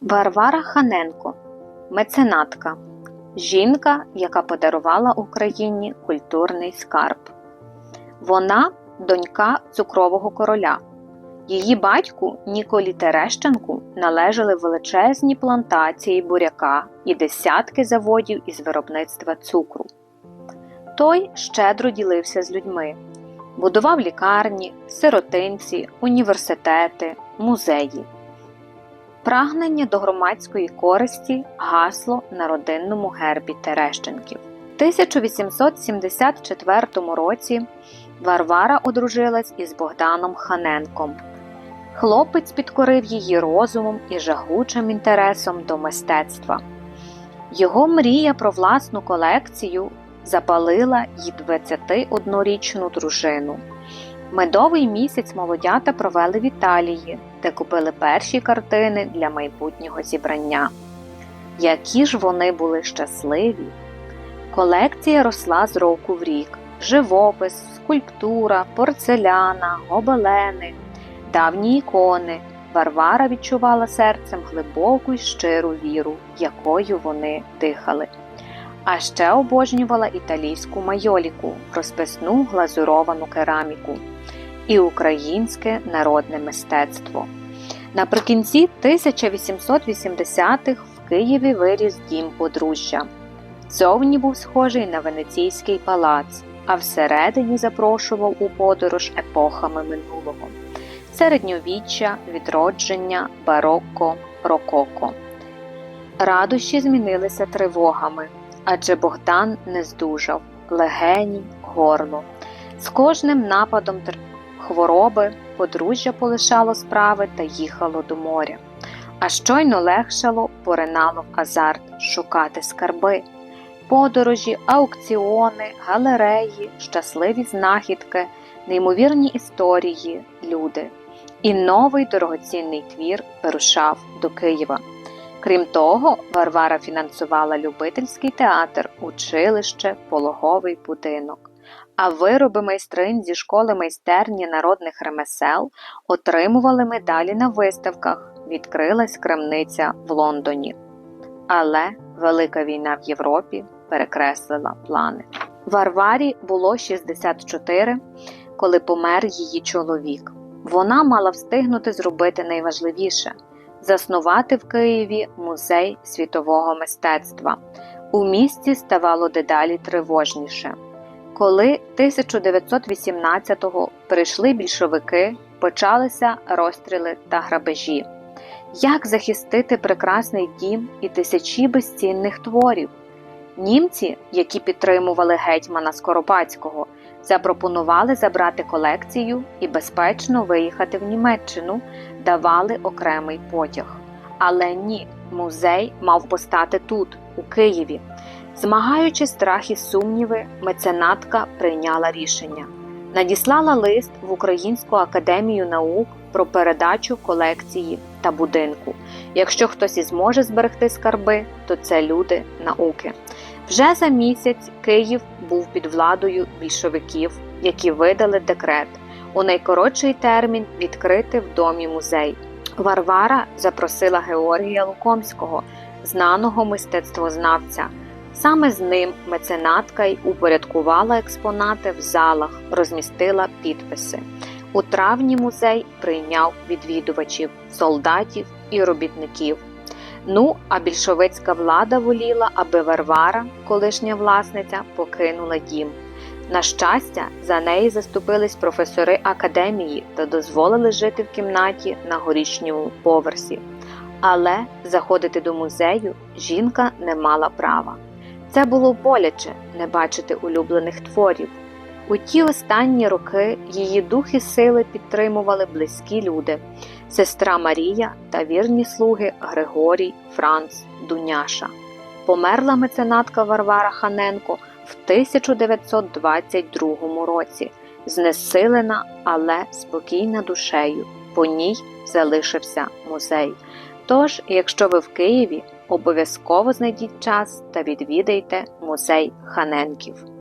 Варвара Ханенко меценатка. Жінка, яка подарувала Україні культурний скарб. Вона донька цукрового короля. Її батьку Ніколі Терещенку належали величезні плантації буряка і десятки заводів із виробництва цукру. Той щедро ділився з людьми, будував лікарні, сиротинці, університети, музеї. Прагнення до громадської користі гасло на родинному гербі Терещенків. У 1874 році Варвара одружилась із Богданом Ханенком. Хлопець підкорив її розумом і жагучим інтересом до мистецтва. Його мрія про власну колекцію запалила й 21-річну дружину. Медовий місяць молодята провели в Італії, де купили перші картини для майбутнього зібрання. Які ж вони були щасливі! Колекція росла з року в рік: живопис, скульптура, порцеляна, гобелени, давні ікони. Варвара відчувала серцем глибоку й щиру віру, якою вони дихали. А ще обожнювала італійську майоліку, розписну глазуровану кераміку і українське народне мистецтво. Наприкінці 1880-х в Києві виріс дім подружжя. Зовні був схожий на венеційський палац, а всередині запрошував у подорож епохами минулого середньовіччя, відродження, барокко, рококо. Радощі змінилися тривогами, адже Богдан не здужав легені, горло. З кожним нападом тр- хвороби подружжя полишало справи та їхало до моря. А щойно легшало, поринало в азарт шукати скарби. Подорожі, аукціони, галереї, щасливі знахідки, неймовірні історії, люди. І новий дорогоцінний твір вирушав до Києва. Крім того, Варвара фінансувала любительський театр, училище, пологовий будинок. А вироби майстринь зі школи майстерні народних ремесел отримували медалі на виставках. Відкрилась крамниця в Лондоні. Але Велика війна в Європі перекреслила плани. Варварі було 64, коли помер її чоловік. Вона мала встигнути зробити найважливіше заснувати в Києві музей світового мистецтва. У місті ставало дедалі тривожніше. Коли 1918-го прийшли більшовики, почалися розстріли та грабежі. Як захистити прекрасний дім і тисячі безцінних творів? Німці, які підтримували гетьмана Скоропадського, запропонували забрати колекцію і безпечно виїхати в Німеччину, давали окремий потяг. Але ні, музей мав постати тут, у Києві. Змагаючи страх і сумніви, меценатка прийняла рішення. Надіслала лист в Українську академію наук про передачу колекції та будинку. Якщо хтось і зможе зберегти скарби, то це люди науки. Вже за місяць Київ був під владою більшовиків, які видали декрет у найкоротший термін відкрити в домі музей. Варвара запросила Георгія Лукомського, знаного мистецтвознавця. Саме з ним меценатка й упорядкувала експонати в залах, розмістила підписи. У травні музей прийняв відвідувачів, солдатів і робітників. Ну, а більшовицька влада воліла, аби Варвара, колишня власниця, покинула дім. На щастя, за неї заступились професори академії та дозволили жити в кімнаті на горішньому поверсі. Але заходити до музею жінка не мала права. Це було боляче не бачити улюблених творів. У ті останні роки її дух і сили підтримували близькі люди сестра Марія та вірні слуги Григорій, Франц, Дуняша. Померла меценатка Варвара Ханенко в 1922 році, знесилена, але спокійна душею. По ній залишився музей. Тож, якщо ви в Києві, обов'язково знайдіть час та відвідайте музей Ханенків.